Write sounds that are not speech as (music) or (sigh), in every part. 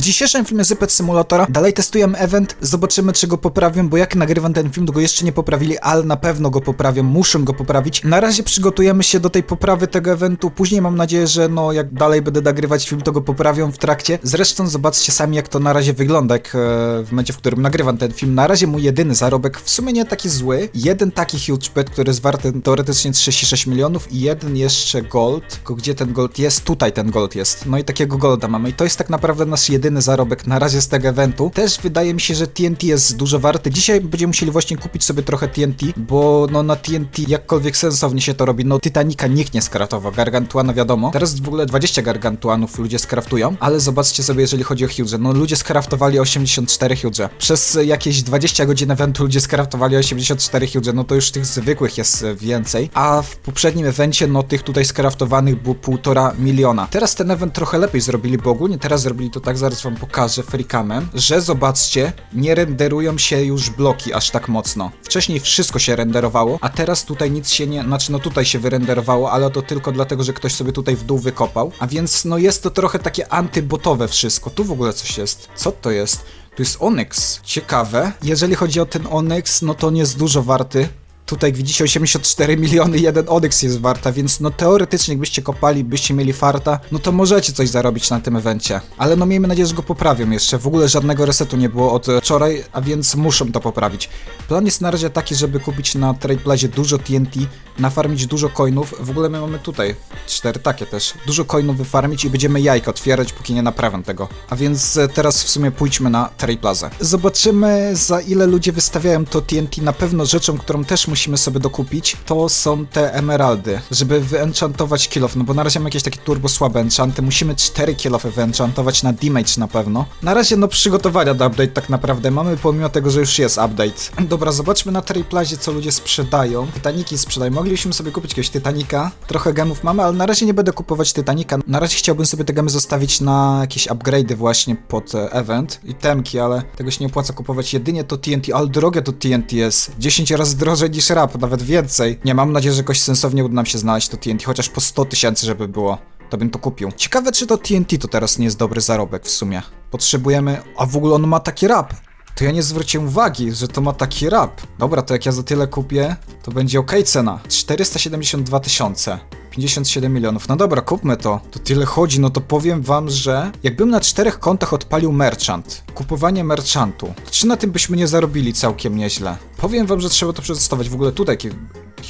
W dzisiejszym filmie z Pet Simulatora dalej testujemy event, zobaczymy czy go poprawią, bo jak nagrywam ten film, to go jeszcze nie poprawili, ale na pewno go poprawią, muszą go poprawić. Na razie przygotujemy się do tej poprawy tego eventu, później mam nadzieję, że no jak dalej będę nagrywać film, to go poprawią w trakcie. Zresztą zobaczcie sami jak to na razie wygląda, jak e, w momencie, w którym nagrywam ten film. Na razie mój jedyny zarobek, w sumie nie taki zły, jeden taki huge pet, który jest warty teoretycznie 36 milionów i jeden jeszcze gold, tylko gdzie ten gold jest? Tutaj ten gold jest. No i takiego golda mamy i to jest tak naprawdę nasz jedyny zarobek na razie z tego eventu. Też wydaje mi się, że TNT jest dużo warte. Dzisiaj będziemy musieli właśnie kupić sobie trochę TNT, bo no na TNT jakkolwiek sensownie się to robi. No Titanica nikt nie skraftował, Gargantuana wiadomo. Teraz w ogóle 20 Gargantuanów ludzie skraftują, ale zobaczcie sobie, jeżeli chodzi o huge. No ludzie skraftowali 84 huge. Przez jakieś 20 godzin eventu ludzie skraftowali 84 huge, no to już tych zwykłych jest więcej. A w poprzednim evencie, no tych tutaj skraftowanych było półtora miliona. Teraz ten event trochę lepiej zrobili, bo ogólnie teraz zrobili to tak, zaraz wam pokażę freakamem, że zobaczcie, nie renderują się już bloki aż tak mocno. Wcześniej wszystko się renderowało, a teraz tutaj nic się nie, znaczy no tutaj się wyrenderowało, ale to tylko dlatego, że ktoś sobie tutaj w dół wykopał. A więc no jest to trochę takie antybotowe wszystko. Tu w ogóle coś jest. Co to jest? Tu jest Onyx. Ciekawe. Jeżeli chodzi o ten Onyx, no to on jest dużo warty. Tutaj widzicie 84 miliony jeden Onyx jest warta, więc no teoretycznie jakbyście kopali, byście mieli farta, no to możecie coś zarobić na tym evencie. Ale no miejmy nadzieję, że go poprawią jeszcze. W ogóle żadnego resetu nie było od e, wczoraj, a więc muszą to poprawić. Plan jest na razie taki, żeby kupić na Trade dużo TNT, nafarmić dużo coinów. W ogóle my mamy tutaj cztery takie też. Dużo coinów wyfarmić i będziemy jajka otwierać, póki nie naprawiam tego. A więc e, teraz w sumie pójdźmy na Trade. Zobaczymy za ile ludzie wystawiają to TNT. Na pewno rzeczą, którą też musimy sobie dokupić, to są te emeraldy, żeby wyenchantować kill off, no bo na razie mamy jakieś takie turbo słabe enchanty, musimy 4 kill offy wyenchantować na damage na pewno. Na razie no przygotowania do update tak naprawdę mamy, pomimo tego, że już jest update. (clears throat) Dobra, zobaczmy na tej plazie, co ludzie sprzedają. Titaniki sprzedają, moglibyśmy sobie kupić jakiegoś Titanika, trochę gemów mamy, ale na razie nie będę kupować Titanika. Na razie chciałbym sobie te gemy zostawić na jakieś upgrade'y właśnie pod e, event i temki, ale tego się nie opłaca kupować. Jedynie to TNT, ale drogie to TNT jest. 10 razy drożej niż rap, nawet więcej. Nie, mam nadzieję, że jakoś sensownie uda nam się znaleźć to TNT, chociaż po 100 tysięcy, żeby było. To bym to kupił. Ciekawe, czy to TNT to teraz nie jest dobry zarobek w sumie. Potrzebujemy... A w ogóle on ma taki rap. To ja nie zwróciłem uwagi, że to ma taki rap. Dobra, to jak ja za tyle kupię, to będzie ok cena. 472 tysiące. 57 milionów. No dobra, kupmy to. To tyle chodzi, no to powiem wam, że jakbym na czterech kontach odpalił merchant, kupowanie merchantu, to czy na tym byśmy nie zarobili całkiem nieźle? Powiem wam, że trzeba to przetestować. W ogóle tutaj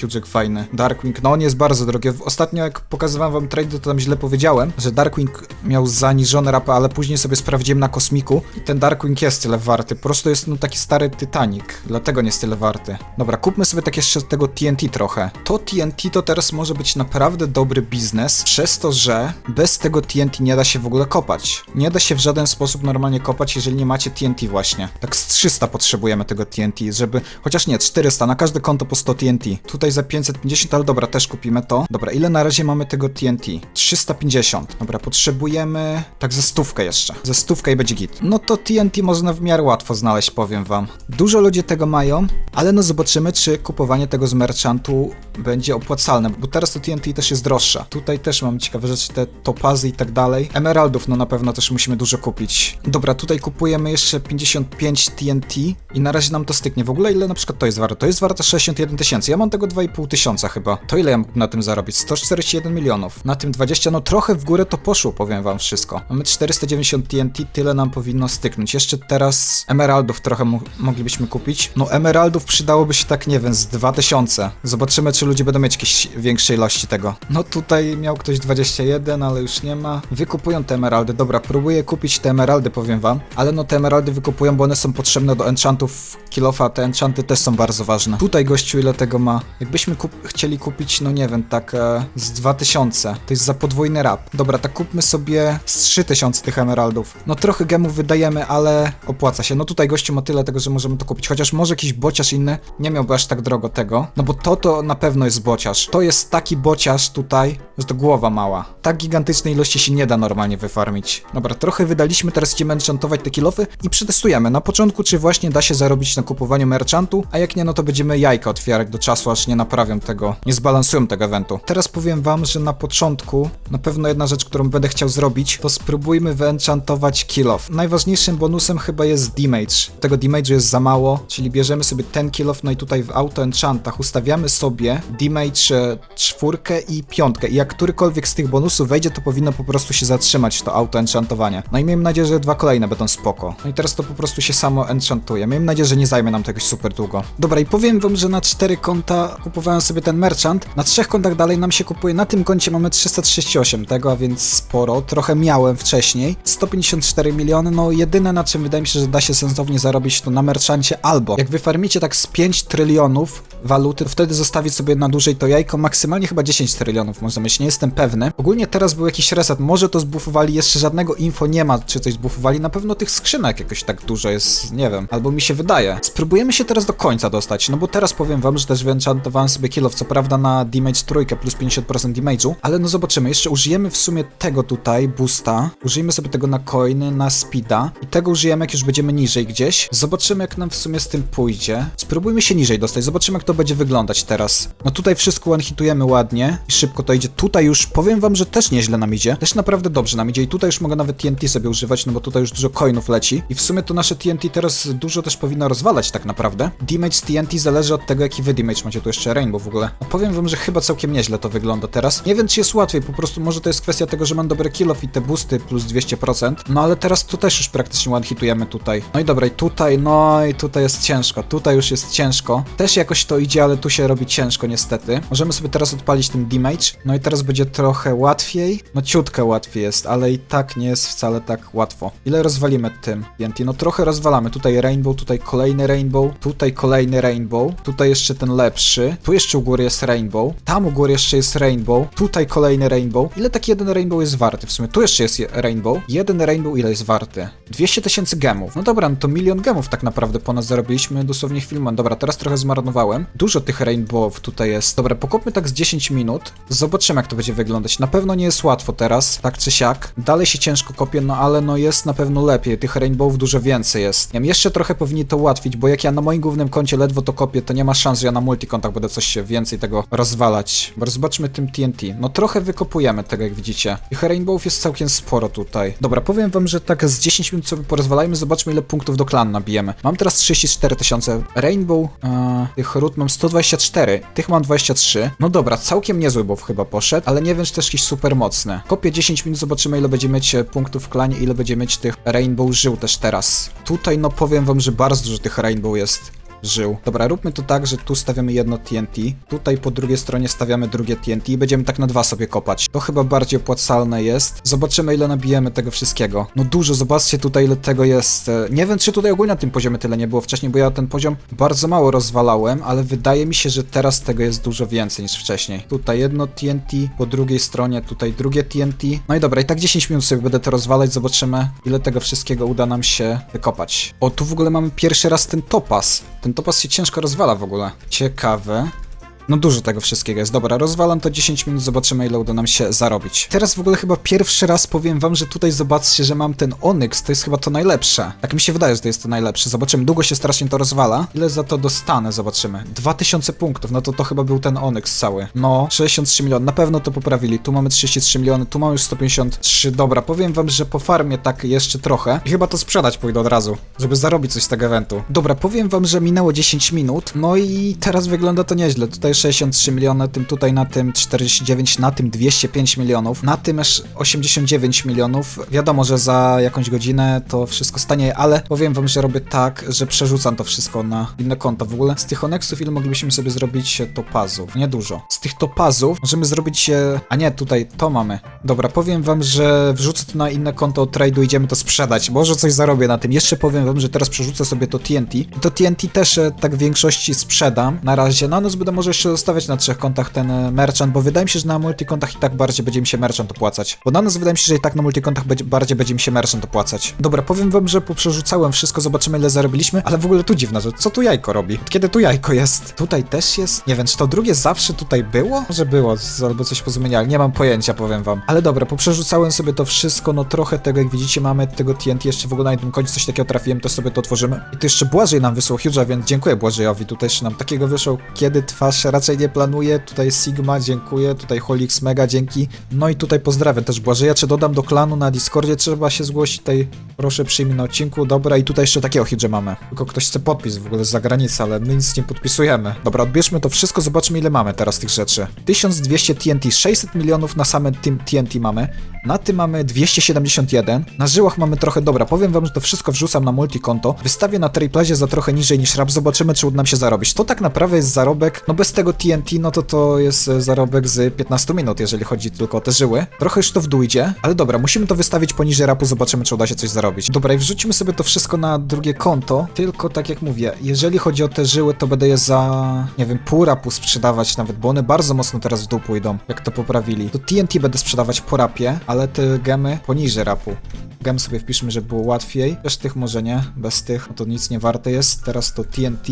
Hugek fajny. Darkwing, no on jest bardzo drogi. Ostatnio jak pokazywałem wam trade, to tam źle powiedziałem, że Darkwing miał zaniżone rapy, ale później sobie sprawdziłem na kosmiku i ten Darkwing jest tyle warty. Po prostu jest no taki stary Titanic, dlatego nie jest tyle warty. Dobra, kupmy sobie tak jeszcze tego TNT trochę. To TNT to teraz może być naprawdę dobry biznes, przez to, że bez tego TNT nie da się w ogóle kopać. Nie da się w żaden sposób normalnie kopać, jeżeli nie macie TNT właśnie. Tak z 300 potrzebujemy tego TNT, żeby... Chociaż nie, 400, na każde konto po 100 TNT. Tutaj za 550, ale dobra, też kupimy to. Dobra, ile na razie mamy tego TNT? 350. Dobra, potrzebujemy... Tak ze stówkę jeszcze. Ze stówkę i będzie git. No to TNT można w miarę łatwo znaleźć, powiem wam. Dużo ludzi tego mają, ale no zobaczymy, czy kupowanie tego z merchantu będzie opłacalne, bo teraz to TNT też jest droższe. Tutaj też mamy ciekawe rzeczy, te topazy i tak dalej. Emeraldów no na pewno też musimy dużo kupić. Dobra, tutaj kupujemy jeszcze 55 TNT i na razie nam to styknie. W ogóle ile na przykład to jest warte? To jest warte 61 tysięcy. Ja mam tego 2,5 tysiąca chyba. To ile ja mógł na tym zarobić? 141 milionów. Na tym 20, no trochę w górę to poszło, powiem wam wszystko. Mamy 490 TNT, tyle nam powinno styknąć. Jeszcze teraz emeraldów trochę mo moglibyśmy kupić. No emeraldów przydałoby się tak, nie wiem, z 2000. Zobaczymy, czy ludzie będą mieć jakieś większe ilości tego. No tutaj miał ktoś 21, ale już nie ma. Wykupują te emeraldy. Dobra, próbuję kupić te emeraldy, powiem wam. Ale no te emeraldy wykupują, bo one są potrzebne do enchantów kilofa. Te enchanty też są bardzo ważne. Tutaj gościu ile tego ma? Jakbyśmy kup chcieli kupić, no nie wiem, tak e, z 2000. To jest za podwójny rap. Dobra, tak kupmy sobie z 3000 tych emeraldów. No trochę gemów wydajemy, ale opłaca się. No tutaj gościu ma tyle tego, że możemy to kupić. Chociaż może jakiś bociarz inny nie miałby aż tak drogo tego. No bo to to na pewno jest bociarz. To jest taki bociarz tutaj, że to głowa mała. Tak gigantycznej ilości się nie da normalnie wyfarmić. Dobra, trochę wydaliśmy, teraz idziemy enchantować te kilofy i przetestujemy na początku, czy właśnie da się zarobić na kupowaniu merchantu, a jak nie, no to będziemy jajka otwierać do czasu, aż nie naprawią tego, nie zbalansują tego eventu. Teraz powiem wam, że na początku na pewno jedna rzecz, którą będę chciał zrobić, to spróbujmy wyenchantować kill off. Najważniejszym bonusem chyba jest damage. Tego damage'u jest za mało, czyli bierzemy sobie ten kill off, no i tutaj w auto enchantach ustawiamy sobie damage e, czwórkę i piątkę i jak którykolwiek z tych bonusów wejdzie, to powinno po prostu się zatrzymać to auto enchantowanie. No i miejmy nadzieję, że dwa kolejne będą spoko. No i teraz to po prostu się samo enchantuje. Miejmy nadzieję, że nie zajmie nam jakoś super długo. Dobra, i powiem wam, że na cztery konta kupowałem sobie ten merchant. Na trzech kontach dalej nam się kupuje. Na tym koncie mamy 338 tego, a więc sporo. Trochę miałem wcześniej. 154 miliony. No jedyne na czym wydaje mi się, że da się sensownie zarobić to na merchancie albo jak wyfarmicie tak z 5 trylionów waluty, to wtedy zostawić sobie na dłużej to jajko. Maksymalnie chyba 10 trylionów można mieć, nie jestem pewny. Ogólnie teraz był jakiś reset, może to zbufowali, jeszcze żadnego info nie ma, czy coś zbufowali. Na pewno tych skrzynek jakoś tak dużo jest, nie wiem, albo mi się wydaje. Spróbujemy się teraz do końca dostać, no bo teraz powiem wam, że też wyenchantowałem sobie kill co prawda na damage trójkę plus 50% damage'u, ale no zobaczymy, jeszcze użyjemy w sumie tego tutaj, boosta, użyjemy sobie tego na coiny, na speeda i tego użyjemy jak już będziemy niżej gdzieś. Zobaczymy jak nam w sumie z tym pójdzie. Spróbujmy się niżej dostać, zobaczymy jak to będzie wyglądać teraz. No tutaj wszystko one-hitujemy ładnie i szybko to idzie. Tutaj już powiem wam, że też nieźle nam idzie. Też naprawdę dobrze nam idzie i tutaj już mogę nawet TNT sobie używać, no bo tutaj już dużo coinów leci. I w sumie to nasze TNT teraz dużo też powinno rozwalać tak naprawdę. Damage TNT zależy od tego jaki wy damage macie. Tu jeszcze Rainbow w ogóle. No powiem wam, że chyba całkiem nieźle to wygląda teraz. Nie wiem czy jest łatwiej, po prostu może to jest kwestia tego, że mam dobre kill off i te boosty plus 200%. No ale teraz tu też już praktycznie one hitujemy tutaj. No i dobra, i tutaj, no i tutaj jest ciężko. Tutaj już jest ciężko. Też jakoś to idzie, ale tu się robi ciężko niestety. Możemy sobie teraz odpalić ten damage. No i teraz będzie trochę łatwiej. No ciutkę łatwiej jest, ale i tak nie jest wcale tak łatwo. Ile rozwalimy tym TNT? No trochę rozwalamy. Tutaj rainbow, tutaj kolejny rainbow, tutaj kolejny rainbow, tutaj jeszcze ten lepszy. Tu jeszcze u góry jest rainbow. Tam u góry jeszcze jest rainbow. Tutaj kolejny rainbow. Ile taki jeden rainbow jest warty? W sumie tu jeszcze jest je- rainbow. Jeden rainbow ile jest warty? 200 tysięcy gemów. No dobra, no to milion gemów tak naprawdę po nas zarobiliśmy dosłownie chwilę. Dobra, teraz trochę zmarnowałem. Dużo tych rainbowów tutaj jest. Dobra, pokopmy tak z 10 minut. Zobaczymy jak to będzie wyglądać. Na pewno nie jest łatwo teraz, tak czy siak. Dalej się ciężko kopie, no ale no jest na pewno lepiej. Tych rainbowów dużo więcej jest. Wiem, jeszcze trochę powinni to ułatwić, bo jak ja na moim głównym koncie ledwo to kopię, to nie ma szans, że ja na multikontach będę coś się więcej tego rozwalać. Bo zobaczmy tym TNT. No trochę wykopujemy tego, jak widzicie. Tych rainbowów jest całkiem sporo tutaj. Dobra, powiem wam, że tak z 10 minut sobie porozwalajmy, zobaczmy ile punktów do klanu nabijemy. Mam teraz 34 tysiące rainbow, eee, tych ród mam 124, tych mam 23. No dobra, całkiem niezły bow chyba poszedł, ale nie wiem, czy też jakiś super mocny. Kopię 10 minut, zobaczymy ile będzie mieć e, punktów w klanie, ile będzie mieć tych rainbow żył też teraz. Tutaj no powiem wam, że bardzo dużo tych rainbow jest żył. Dobra, róbmy to tak, że tu stawiamy jedno TNT, tutaj po drugiej stronie stawiamy drugie TNT i będziemy tak na dwa sobie kopać. To chyba bardziej opłacalne jest. Zobaczymy ile nabijemy tego wszystkiego. No dużo, zobaczcie tutaj ile tego jest. E, Nie wiem czy tutaj ogólnie na tym poziomie tyle nie było wcześniej, bo ja ten poziom bardzo mało rozwalałem, ale wydaje mi się, że teraz tego jest dużo więcej niż wcześniej. Tutaj jedno TNT, po drugiej stronie tutaj drugie TNT. No i dobra, i tak 10 minut sobie będę to rozwalać, zobaczymy ile tego wszystkiego uda nam się wykopać. O, tu w ogóle mamy pierwszy raz ten topas. Ten topas się ciężko rozwala w ogóle. Ciekawe. No dużo tego wszystkiego jest. Dobra, rozwalam to 10 minut, zobaczymy ile uda nam się zarobić. Teraz w ogóle chyba pierwszy raz powiem wam, że tutaj zobaczcie, że mam ten Onyx, to jest chyba to najlepsze. Tak mi się wydaje, że to jest to najlepsze. Zobaczymy, długo się strasznie to rozwala. Ile za to dostanę, zobaczymy. 2000 punktów, no to to chyba był ten Onyx cały. No, 63 miliony, na pewno to poprawili. Tu mamy 33 miliony, tu mamy już 153. Dobra, powiem wam, że po farmie tak jeszcze trochę i chyba to sprzedać pójdę od razu, żeby zarobić coś z tego eventu. Dobra, powiem wam, że minęło 10 minut, no i teraz wygląda to nieźle. Tutaj 63 miliony, tym tutaj na tym 49, na tym 205 milionów, na tym aż 89 milionów. Wiadomo, że za jakąś godzinę to wszystko stanie, ale powiem wam, że robię tak, że przerzucam to wszystko na inne konto. W ogóle z tych Onyxów ile moglibyśmy sobie zrobić topazów? Niedużo. Z tych topazów możemy zrobić, e, a nie, tutaj to mamy. Dobra, powiem wam, że wrzucę to na inne konto trade'u, idziemy to sprzedać. Może coś zarobię na tym. Jeszcze powiem wam, że teraz przerzucę sobie to TNT. To TNT też e, tak w większości sprzedam na razie. Na noc będę może jeszcze zostawiać na trzech kontach ten e, merchant, bo wydaje mi się, że na multikontach i tak bardziej będzie mi się merchant opłacać. Bo na nas wydaje mi się, że i tak na multikontach będzie, bardziej będzie mi się merchant opłacać. Dobra, powiem wam, że poprzerzucałem wszystko, zobaczymy ile zarobiliśmy, ale w ogóle tu dziwna rzecz. Co tu jajko robi? Kiedy tu jajko jest? Tutaj też jest? Nie wiem, czy to drugie zawsze tutaj było? Może było, albo coś pozmieniali. Nie mam pojęcia, powiem wam. Ale dobra, poprzerzucałem sobie to wszystko, no trochę tego, jak widzicie, mamy tego TNT jeszcze w ogóle na jednym końcu coś takiego trafiłem, to sobie to otworzymy. I to jeszcze Błażej nam wysłał Huge'a, więc dziękuję Błażejowi. Tutaj jeszcze nam takiego wysłał, kiedy twarz raczej nie planuję. Tutaj Sigma, dziękuję. Tutaj Holix Mega, dzięki. No i tutaj pozdrawiam też Błażeja. Czy dodam do klanu na Discordzie? Trzeba się zgłosić tutaj. Proszę przyjmij na odcinku. Dobra, i tutaj jeszcze takiego hit, że mamy. Tylko ktoś chce podpis w ogóle z zagranicy, ale my nic nie podpisujemy. Dobra, odbierzmy to wszystko, zobaczmy ile mamy teraz tych rzeczy. 1200 TNT, 600 milionów na same tym TNT mamy. Na tym mamy 271. Na żyłach mamy trochę, dobra, powiem wam, że to wszystko wrzucam na multikonto. Wystawię na Trayplazie za trochę niżej niż rap, zobaczymy czy uda nam się zarobić. To tak naprawdę jest zarobek, no bez tego TNT, no to to jest e, zarobek z 15 minut, jeżeli chodzi tylko o te żyły. Trochę już to w ale dobra, musimy to wystawić poniżej rapu, zobaczymy czy uda się coś zarobić. Dobra, i wrzucimy sobie to wszystko na drugie konto, tylko tak jak mówię, jeżeli chodzi o te żyły, to będę je za, nie wiem, pół rapu sprzedawać nawet, bo one bardzo mocno teraz w dół pójdą, jak to poprawili. To TNT będę sprzedawać po rapie, ale te gemy poniżej rapu. Gem sobie wpiszmy, żeby było łatwiej. Też tych może nie, bez tych no to nic nie warte jest. Teraz to TNT.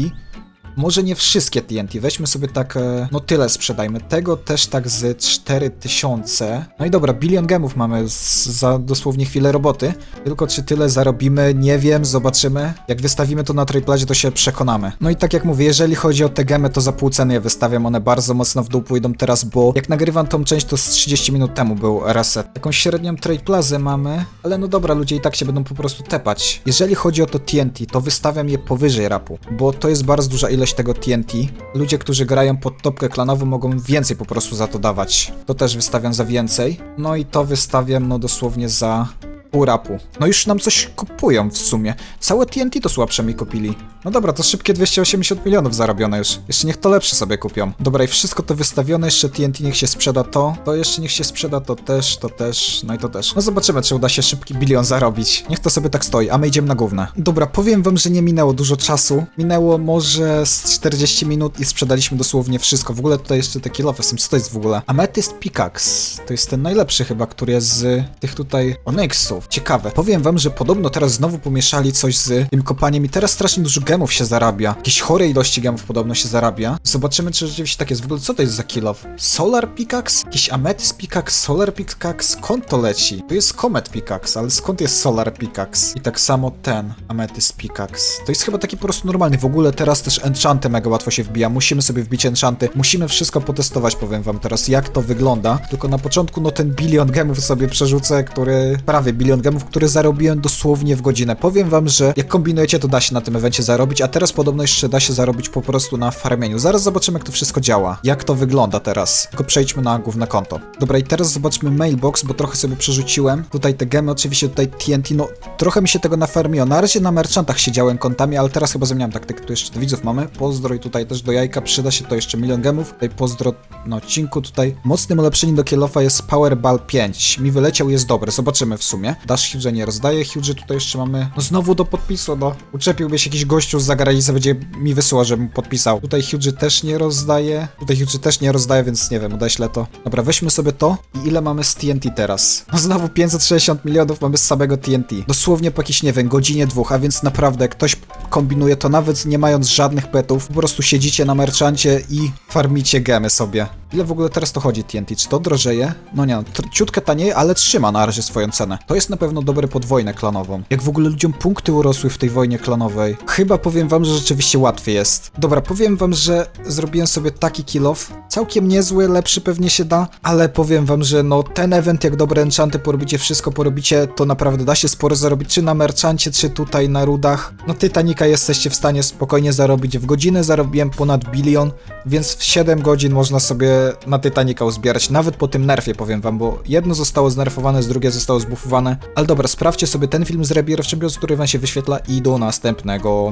Może nie wszystkie TNT, weźmy sobie tak, e, no tyle sprzedajmy. Tego też tak z 4000. No i dobra, bilion gemów mamy z, za dosłownie chwilę roboty. Tylko czy tyle zarobimy, nie wiem, zobaczymy. Jak wystawimy to na Triplazie, to się przekonamy. No i tak jak mówię, jeżeli chodzi o te gemy, to za pół ceny je wystawiam, one bardzo mocno w dół pójdą teraz, bo jak nagrywam tą część, to z 30 minut temu był reset. Taką średnią Trade Plazę mamy, ale no dobra, ludzie i tak się będą po prostu tepać. Jeżeli chodzi o to TNT, to wystawiam je powyżej rapu, bo to jest bardzo duża ilość tego TNT. Ludzie, którzy grają pod topkę klanową mogą więcej po prostu za to dawać. To też wystawiam za więcej. No i to wystawiam no dosłownie za pół rapu. No już nam coś kupują w sumie. Całe TNT to słabsze mi kupili. No dobra, to szybkie 280 milionów zarobione już. Jeszcze niech to lepsze sobie kupią. Dobra, i wszystko to wystawione, jeszcze TNT niech się sprzeda to. To jeszcze niech się sprzeda to też, to też, no i to też. No zobaczymy, czy uda się szybki bilion zarobić. Niech to sobie tak stoi, a my idziemy na główne. Dobra, powiem wam, że nie minęło dużo czasu. Minęło może z 40 minut i sprzedaliśmy dosłownie wszystko. W ogóle tutaj jeszcze te są. Co to jest w ogóle? Amethyst Pickaxe. To jest ten najlepszy chyba, który jest z tych tutaj Ciekawe. Powiem wam, że podobno teraz znowu pomieszali coś z tym kopaniem i teraz strasznie dużo gemów się zarabia. Jakieś chore ilości gemów podobno się zarabia. Zobaczymy, czy rzeczywiście tak jest. W ogóle co to jest za kilof? Solar Pickaxe? Jakiś Amethyst Pickaxe? Solar Pickaxe? Skąd to leci? To jest Comet Pickaxe, ale skąd jest Solar Pickaxe? I tak samo ten Amethyst Pickaxe. To jest chyba taki po prostu normalny. W ogóle teraz też enchanty mega łatwo się wbija. Musimy sobie wbić enchanty. Musimy wszystko potestować, powiem wam teraz, jak to wygląda. Tylko na początku, no ten bilion gemów sobie przerzucę, który... Prawie bilion gemów, który zarobiłem dosłownie w godzinę. Powiem wam, że jak kombinujecie, to da się na tym evencie zarobić, a teraz podobno jeszcze da się zarobić po prostu na farmieniu. Zaraz zobaczymy, jak to wszystko działa. Jak to wygląda teraz. Tylko przejdźmy na główne konto. Dobra, i teraz zobaczmy mailbox, bo trochę sobie przerzuciłem. Tutaj te gemy, oczywiście tutaj TNT, no trochę mi się tego nafarmiło. Na razie na merchantach siedziałem kontami, ale teraz chyba zmieniam taktykę. Tu jeszcze widzów mamy. Pozdro i tutaj też do jajka przyda się to jeszcze milion gemów. Tutaj pozdro na odcinku tutaj. Mocnym ulepszeniem do Kielofa jest Powerball 5. Mi wyleciał, jest dobry. Zobaczymy w sumie. Dash Huge nie rozdaje. Huge tutaj jeszcze mamy. No znowu do podpisu, no. Uczepiłby się jakiś gościu z zagranicy, będzie mi wysyłał, żebym podpisał. Tutaj Huge też nie rozdaje. Tutaj Huge też nie rozdaje, więc nie wiem, odeślę to. Dobra, weźmy sobie to. I ile mamy z TNT teraz? No znowu 560 milionów mamy z samego TNT. Dosłownie po jakiejś, nie wiem, godzinie dwóch, a więc naprawdę ktoś kombinuje to nawet nie mając żadnych petów, po prostu siedzicie na merchancie i farmicie gemy sobie. Ile w ogóle teraz to chodzi TNT? Czy to drożeje? No nie, no, ciutkę taniej, ale trzyma na razie swoją cenę. To jest na pewno dobre pod wojnę klanową. Jak w ogóle ludziom punkty urosły w tej wojnie klanowej. Chyba powiem wam, że rzeczywiście łatwiej jest. Dobra, powiem wam, że zrobiłem sobie taki kill off. Całkiem niezły, lepszy pewnie się da, ale powiem wam, że no ten event, jak dobre enchanty porobicie, wszystko porobicie, to naprawdę da się sporo zarobić, czy na merchancie, czy tutaj na rudach. No Titanica jesteście w stanie spokojnie zarobić. W godzinę zarobiłem ponad bilion, więc w 7 godzin można sobie na Titanica uzbierać, nawet po tym nerfie powiem wam, bo jedno zostało znerfowane, z drugie zostało zbufowane. Ale dobra, sprawdźcie sobie ten film z Rebirth Champions, który wam się wyświetla i do następnego.